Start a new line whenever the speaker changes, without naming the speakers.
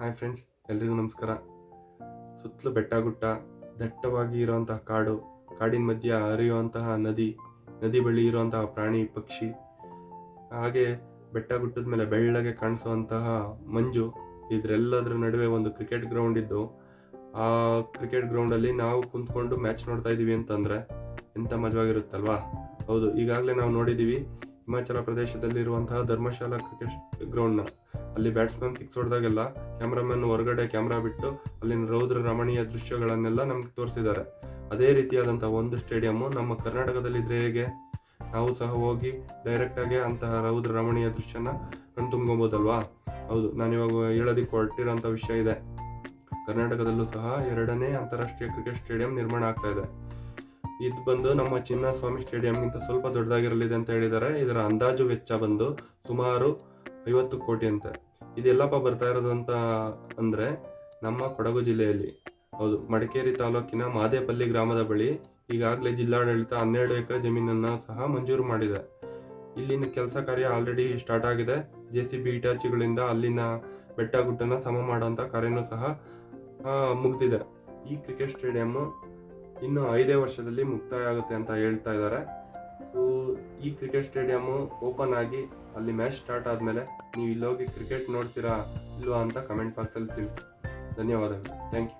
Hi friends, ಎಲ್ರಿಗೂ ನಮಸ್ಕಾರ. ಸುತ್ತಲೂ ಬೆಟ್ಟ ಗುಟ್ಟ ದಟ್ಟವಾಗಿ ಇರುವಂತಹ ಕಾಡು, ಕಾಡಿನ ಮಧ್ಯೆ ಹರಿಯುವಂತಹ ನದಿ ನದಿ ಬಳಿ ಇರುವಂತಹ ಪ್ರಾಣಿ, ಪಕ್ಷಿ, ಹಾಗೆ ಬೆಟ್ಟ ಗುಟ್ಟದ ಮೇಲೆ ಬೆಳ್ಳಗೆ ಕಾಣಿಸುವಂತಹ ಮಂಜು, ಇದ್ರೆಲ್ಲದರ ನಡುವೆ ಒಂದು ಕ್ರಿಕೆಟ್ ಗ್ರೌಂಡ್ ಇದ್ದು, ಆ ಕ್ರಿಕೆಟ್ ಗ್ರೌಂಡಲ್ಲಿ ನಾವು ಕುಂತ್ಕೊಂಡು ಮ್ಯಾಚ್ ನೋಡ್ತಾ ಇದ್ದೀವಿ ಅಂತಂದರೆ ಎಂಥ ಮಜವಾಗಿರುತ್ತಲ್ವಾ? ಹೌದು, ಈಗಾಗಲೇ ನಾವು ನೋಡಿದ್ದೀವಿ ಹಿಮಾಚಲ ಪ್ರದೇಶದಲ್ಲಿರುವಂತಹ ಧರ್ಮಶಾಲಾ ಕ್ರಿಕೆಟ್ ಗ್ರೌಂಡ್ನ ಅಲ್ಲಿ ಬ್ಯಾಟ್ಸ್ಮನ್ ಸಿಕ್ಸ್ ಹೊಡೆದಾಗೆಲ್ಲ ಕ್ಯಾಮ್ರಾಮನ್ ಹೊರಗಡೆ ಕ್ಯಾಮ್ರಾ ಬಿಟ್ಟು ಅಲ್ಲಿನ ರೌದ್ರ ರಮಣೀಯ ದೃಶ್ಯಗಳನ್ನೆಲ್ಲ ನಮ್ಗೆ ತೋರಿಸಿದ್ದಾರೆ. ಅದೇ ರೀತಿಯಾದಂಥ ಒಂದು ಸ್ಟೇಡಿಯಮ್ಮು ನಮ್ಮ ಕರ್ನಾಟಕದಲ್ಲಿದ್ರೆ ಹೇಗೆ? ನಾವು ಸಹ ಹೋಗಿ ಡೈರೆಕ್ಟಾಗಿ ಅಂತಹ ರೌದ್ರ ರಮಣೀಯ ದೃಶ್ಯನ ಕಣ್ತುಂಬ್ಕೊಬೋದಲ್ವಾ? ಹೌದು ನಾನಿವಾಗ ಹೇಳೋದಿಕ್ಕೆ ಹೊರಟಿರೋಂಥ ವಿಷಯ ಇದೆ. ಕರ್ನಾಟಕದಲ್ಲೂ ಸಹ ಎರಡನೇ ಅಂತಾರಾಷ್ಟ್ರೀಯ ಕ್ರಿಕೆಟ್ ಸ್ಟೇಡಿಯಂ ನಿರ್ಮಾಣ ಆಗ್ತಾ ಇದೆ. ಇದು ಬಂದು ನಮ್ಮ ಚಿನ್ನಸ್ವಾಮಿ ಸ್ಟೇಡಿಯಂಗಿಂತ ಸ್ವಲ್ಪ ದೊಡ್ಡದಾಗಿರಲಿದೆ ಅಂತ ಹೇಳಿದ್ದಾರೆ. ಇದರ ಅಂದಾಜು ವೆಚ್ಚ ಬಂದು ಸುಮಾರು ಐವತ್ತು ಕೋಟಿ ಅಂತ. ಇದೆಲ್ಲಪ್ಪ ಬರ್ತಾ ಇರೋದು ಅಂತ ಅಂದರೆ ನಮ್ಮ ಕೊಡಗು ಜಿಲ್ಲೆಯಲ್ಲಿ. ಹೌದು, ಮಡಿಕೇರಿ ತಾಲೂಕಿನ ಮಾದೇಪಲ್ಲಿ ಗ್ರಾಮದ ಬಳಿ ಈಗಾಗಲೇ ಜಿಲ್ಲಾಡಳಿತ ಹನ್ನೆರಡು ಎಕರೆ ಜಮೀನನ್ನು ಸಹ ಮಂಜೂರು ಮಾಡಿದೆ. ಇಲ್ಲಿನ ಕೆಲಸ ಕಾರ್ಯ ಆಲ್ರೆಡಿ ಸ್ಟಾರ್ಟ್ ಆಗಿದೆ. ಜೆ ಸಿ ಬಿ ಇಟಾಚಿಗಳಿಂದ ಅಲ್ಲಿನ ಬೆಟ್ಟ ಗುಡ್ಡನ ಸಮ ಮಾಡುವಂಥ ಕಾರ್ಯನೂ ಸಹ ಮುಗ್ದಿದೆ. ಈ ಕ್ರಿಕೆಟ್ ಸ್ಟೇಡಿಯಮ್ಮು ಇನ್ನು ಐದೇ ವರ್ಷದಲ್ಲಿ ಮುಕ್ತಾಯ ಆಗುತ್ತೆ ಅಂತ ಹೇಳ್ತಾ ಇದ್ದಾರೆ. ಸೊ ಈ ಕ್ರಿಕೆಟ್ ಸ್ಟೇಡಿಯಮ್ಮು ಓಪನ್ ಆಗಿ ಅಲ್ಲಿ ಮ್ಯಾಚ್ ಸ್ಟಾರ್ಟ್ ಆದಮೇಲೆ ನೀವು ಇಲ್ಲೋಗಿ ಕ್ರಿಕೆಟ್ ನೋಡ್ತೀರಾ ಇಲ್ವಾ ಅಂತ ಕಮೆಂಟ್ ಬಾಕ್ಸಲ್ಲಿ ತಿಳಿಸಿ. ಧನ್ಯವಾದಗಳು. Thank you